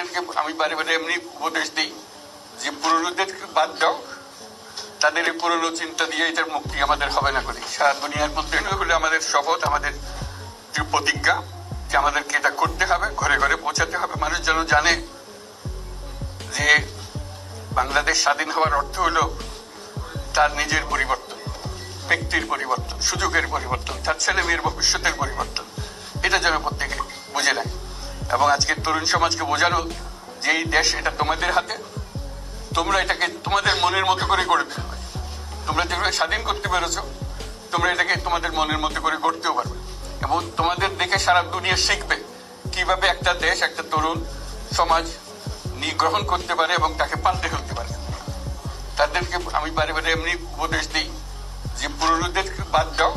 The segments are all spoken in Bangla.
তাদেরকে আমি বারে বারে এমনি উপদেশ দিই যে পুরনোদের বাদ দাও। তাদের এই পুরনো চিন্তা দিয়ে এটার মুক্তি আমাদের হবে না করি। সারা দুনিয়ার মধ্যে হলো আমাদের শপথ, আমাদের যে প্রতিজ্ঞা যে আমাদেরকে এটা করতে হবে, ঘরে ঘরে পৌঁছাতে হবে। মানুষ যেন জানে যে বাংলাদেশ স্বাধীন হওয়ার অর্থ হলো তার নিজের পরিবর্তন, ব্যক্তির পরিবর্তন, সুযোগের পরিবর্তন, তার ছেলে মেয়ের ভবিষ্যতের পরিবর্তন। এবং আজকের তরুণ সমাজকে বোঝানো যে এই দেশ এটা তোমাদের হাতে, তোমরা এটাকে তোমাদের মনের মতো করে গড়ে তুলবে। তোমরা যেভাবে স্বাধীন করতে পেরেছ, তোমরা এটাকে তোমাদের মনের মতো করে গড়তেও পারবে। এবং তোমাদের দেখে সারা দুনিয়া শিখবে কীভাবে একটা দেশ, একটা তরুণ সমাজ নি- গ্রহণ করতে পারে এবং তাকে পাল্টে ফেলতে পারে। তাদেরকে আমি বারে বারে এমনি উপদেশ দিই যে পুরনোদের বাদ দাও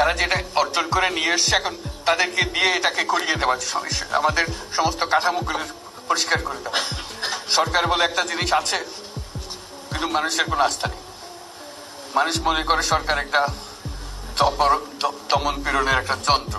তারা যেটা অর্জন করে নিয়ে এসছে এখন তাদেরকে দিয়ে এটাকে করিয়ে দেওয়া আমাদের সমস্ত কাঠামোগুলো পরিষ্কার করে দেওয়া সরকার বলে একটা জিনিস আছে, কিন্তু মানুষের কোনো আস্থা নেই। মানুষ মনে করে সরকার একটা দমন পীড়নের একটা যন্ত্র।